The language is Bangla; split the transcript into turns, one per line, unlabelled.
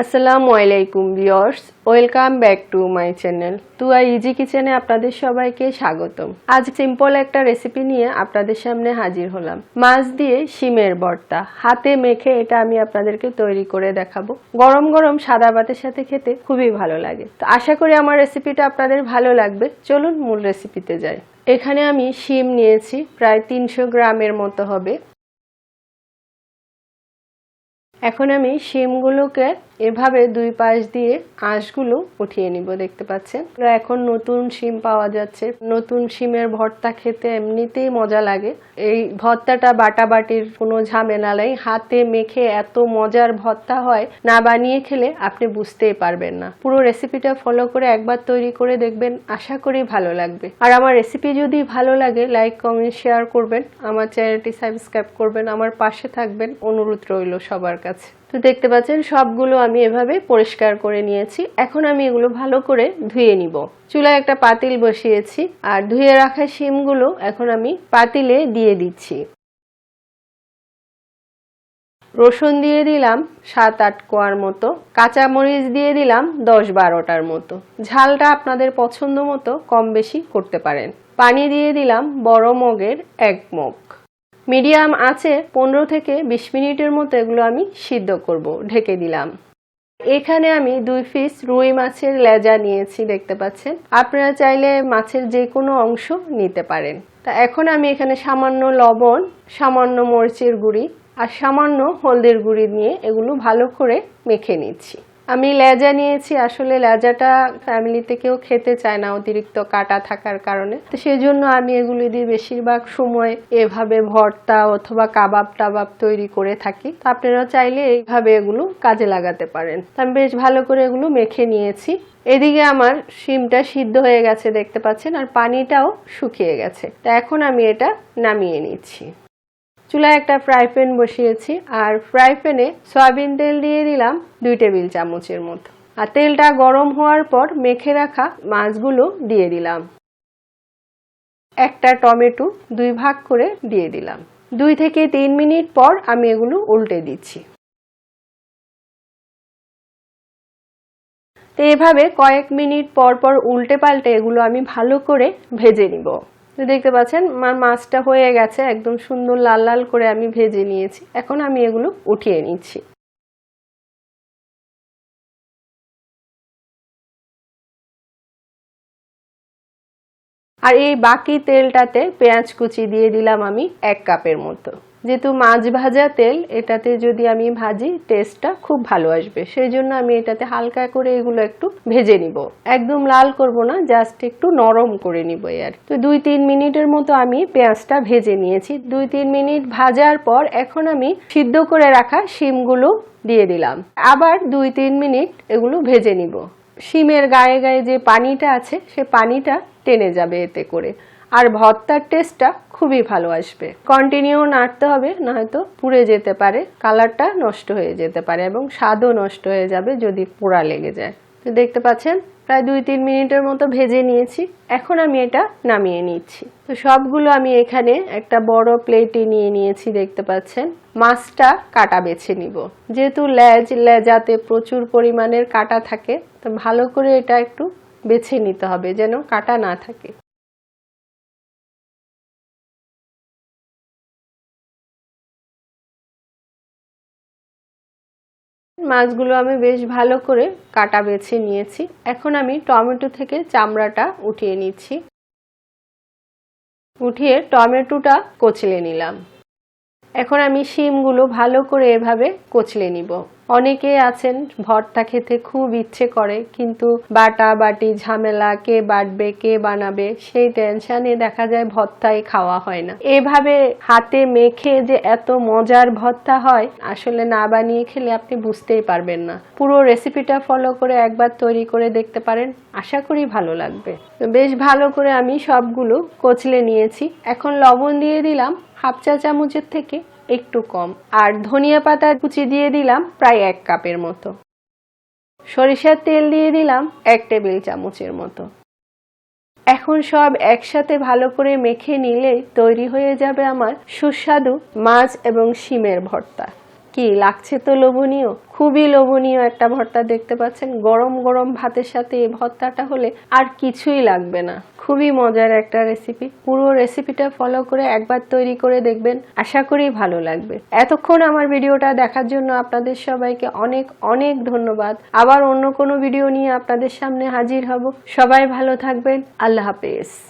আসসালামু আলাইকুম viewers, welcome back to my channel. Tua easy কিচেনে আপনাদের সবাইকে স্বাগতম। আজ সিম্পল একটা রেসিপি নিয়ে আপনাদের সামনে হাজির হলাম। মাছ দিয়ে শিমের ভর্তা। হাতে মেখে এটা আমি আপনাদেরকে তৈরি করে দেখাবো। গরম গরম সাদা ভাতের সাথে খেতে খুবই ভালো লাগে। তো আশা করি আমার রেসিপিটা আপনাদের ভালো লাগবে। চলুন মূল রেসিপিতে যাই। এখানে আমি শিম নিয়েছি, প্রায় তিনশো গ্রামের মতো হবে। এখন আমি শিমগুলোকে এভাবে দুই পাশ দিয়ে আঁশগুলো উঠিয়ে নিব, দেখতে পাচ্ছেন? এখন নতুন শিম পাওয়া যাচ্ছে। নতুন শিমের ভর্তা খেতে এমনিতেই মজা লাগে। এই ভর্তাটা বাটাবাটির কোনো ঝামেলা নেই। হাতে মেখে এত মজার ভর্তা হয়, না বানিয়ে খেলে আপনি বুঝতেই পারবেন না। পুরো রেসিপিটা ফলো করে একবার তৈরি করে দেখবেন। আশা করি ভালো লাগবে। আর আমার রেসিপি যদি ভালো লাগে, লাইক, কমেন্ট, শেয়ার করবেন। আমার চ্যানেলটি সাবস্ক্রাইব করবেন। আমার পাশে থাকবেন। অনুরোধ রইল সবার কাছে। তো দেখতে পাচ্ছেন, সবগুলো আমি এভাবে পরিষ্কার করে নিয়েছি। এখন আমি এগুলো ভালো করে ধুয়ে নিব। চুলায় একটা পাতিল বসিয়েছি, আর ধুয়ে রাখা শিমগুলো এখন আমি পাতিলে দিয়ে দিচ্ছি। রসুন দিয়ে দিলাম সাত আট কোয়ার মতো কাঁচা মরিচ দিয়ে দিলাম দশ বারোটার মতো। ঝালটা আপনাদের পছন্দ মতো কম বেশি করতে পারেন। পানি দিয়ে দিলাম বড় মগের এক মগ। মিডিয়াম আছে, পনেরো থেকে বিশ মিনিটের মতো এগুলো আমি সিদ্ধ করব, ঢেকে দিলাম। এখানে আমি দুই পিস রুই মাছের লেজা নিয়েছি, দেখতে পাচ্ছেন। আপনারা চাইলে মাছের যে কোনো অংশ নিতে পারেন। তা এখন আমি এখানে সামান্য লবণ, সামান্য মরিচের গুঁড়ি আর সামান্য হলদের গুঁড়ি নিয়ে এগুলো ভালো করে মেখে নিচ্ছি। আমি লেজা নিয়েছি, আসলে লেজাটা ফ্যামিলিতে কেউ খেতে চায় না অতিরিক্ত কাটা থাকার কারণে। তো সেই জন্য আমি এগুলি দিয়ে বেশিরভাগ সময় এভাবে ভর্তা অথবা কাবাব টাবাব তৈরি করে থাকি। তো আপনারা চাইলে এইভাবে এগুলো কাজে লাগাতে পারেন। আমি বেশ ভালো করে এগুলো মেখে নিয়েছি। এদিকে আমার শিমটা সিদ্ধ হয়ে গেছে, দেখতে পাচ্ছেন, আর পানিটাও শুকিয়ে গেছে। তো এখন আমি এটা নামিয়ে নিচ্ছি। চুলায় একটা ফ্রাই প্যান বসিয়েছি, আর ফ্রাই প্যানে সয়াবিন তেল দিয়ে দিলাম দুই টেবিল চামচের মতো। আর তেলটা গরম হওয়ার পর মেখে রাখা মাছগুলো দিয়ে দিলাম। একটা টমেটো দুই ভাগ করে দিয়ে দিলাম। দুই থেকে তিন মিনিট পর আমি এগুলো উল্টে দিচ্ছি। তো এভাবে কয়েক মিনিট পর পর উল্টে পাল্টে এগুলো আমি ভালো করে ভেজে নিব। দেখতে পাচ্ছেন আমার মাছটা হয়ে গেছে, একদম সুন্দর লাল লাল করে আমি ভেজে নিয়েছি। এখন আমি এগুলো উঠিয়ে নিচ্ছি। আর এই বাকি তেলটাতে পেঁয়াজ কুচি দিয়ে দিলাম আমি এক কাপের মতো। যেহেতু মাছ ভাজা তেল, এটাতে যদি আমি ভাজি টেস্টটা খুব ভালো আসবে। সেই জন্য আমি এটাতে হালকা করে এগুলো একটু ভেজে নিব। একদম লাল করব না জাস্ট একটু নরম করে নিব আর তো দুই তিন মিনিটের মতো আমি পেঁয়াজটা ভেজে নিয়েছি। দুই তিন মিনিট ভাজার পর এখন আমি সিদ্ধ করে রাখা শিমগুলো দিয়ে দিলাম। আবার দুই তিন মিনিট এগুলো ভেজে নিব। শিমের গায়ে গায়ে যে পানিটা আছে, সে পানিটা টেনে যাবে এতে করে। আর ভর্তার টেস্টটা খুবই ভালো আসবে। কন্টিনিউ নাড়তে হবে, নয়তো পুড়ে যেতে পারে কালারটা নষ্ট হয়ে যেতে পারে এবং স্বাদও নষ্ট হয়ে যাবে যদি পোড়া লেগে যায়। তো দেখতে পাচ্ছেন, প্রায় দুই তিন মিনিটের মতো ভেজে নিয়েছি, এখন আমি এটা নামিয়ে নিচ্ছি। তো সবগুলো আমি এখানে একটা বড় প্লেটে নিয়ে নিয়েছি, দেখতে পাচ্ছেন। মাছটা কাটা বেছে নিব। যেহেতু লেজ, লেজাতে প্রচুর পরিমাণের কাটা থাকে, তো ভালো করে এটা একটু বেছে নিতে হবে যেন কাটা না থাকে। মাছগুলো আমি বেশ ভালো করে কাটা বেছে নিয়েছি। এখন আমি টমেটো থেকে চামড়াটা উঠিয়ে নিচ্ছি। উঠিয়ে টমেটোটা কচলে নিলাম। এখন আমি শিমগুলো ভালো করে এভাবে কচলে নিব। অনেকে আছেন, ভর্তা খেতে খুব ইচ্ছে করে, কিন্তু বাটা বাটি ঝামেলা, কে বাটবে, কে বানাবে, সেই টেনশনে দেখা যায় ভর্তাই খাওয়া হয় না। এভাবে হাতে মেখে যে এত মজার ভর্তা হয়, আসলে না বানিয়ে খেলে আপনি বুঝতেই পারবেন না। পুরো রেসিপিটা ফলো করে একবার তৈরি করে দেখতে পারেন, আশা করি ভালো লাগবে। বেশ ভালো করে আমি সবগুলো কচলে নিয়েছি। এখন লবণ দিয়ে দিলাম, হাফ চা চামচের থেকে একটু কম। আর ধনিয়া পাতা কুচি দিয়ে দিলাম প্রায় এক কাপের মতো। সরিষার তেল দিয়ে দিলাম এক টেবিল চামচের মতো। এখন সব একসাথে ভালো করে মেখে নিলে তৈরি হয়ে যাবে আমার সুস্বাদু মাছ এবং শিমের ভর্তা। কি লাগছে তো লোভনীয়? খুবই লোভনীয় একটা ভর্তা দেখতে পাচ্ছেন। গরম গরম ভাতের সাথে এই ভর্তাটা হলে আর কিছুই লাগবে না। খুবই মজার একটা রেসিপি পুরো রেসিপিটা ফলো করে একবার তৈরি করে দেখবেন। আশা করি ভালো লাগবে। এতক্ষণ আমার ভিডিওটা দেখার জন্য আপনাদের সবাইকে অনেক অনেক ধন্যবাদ। আবার অন্য কোনো ভিডিও নিয়ে আপনাদের সামনে হাজির হব। সবাই ভালো থাকবেন। আল্লাহ হাফেজ।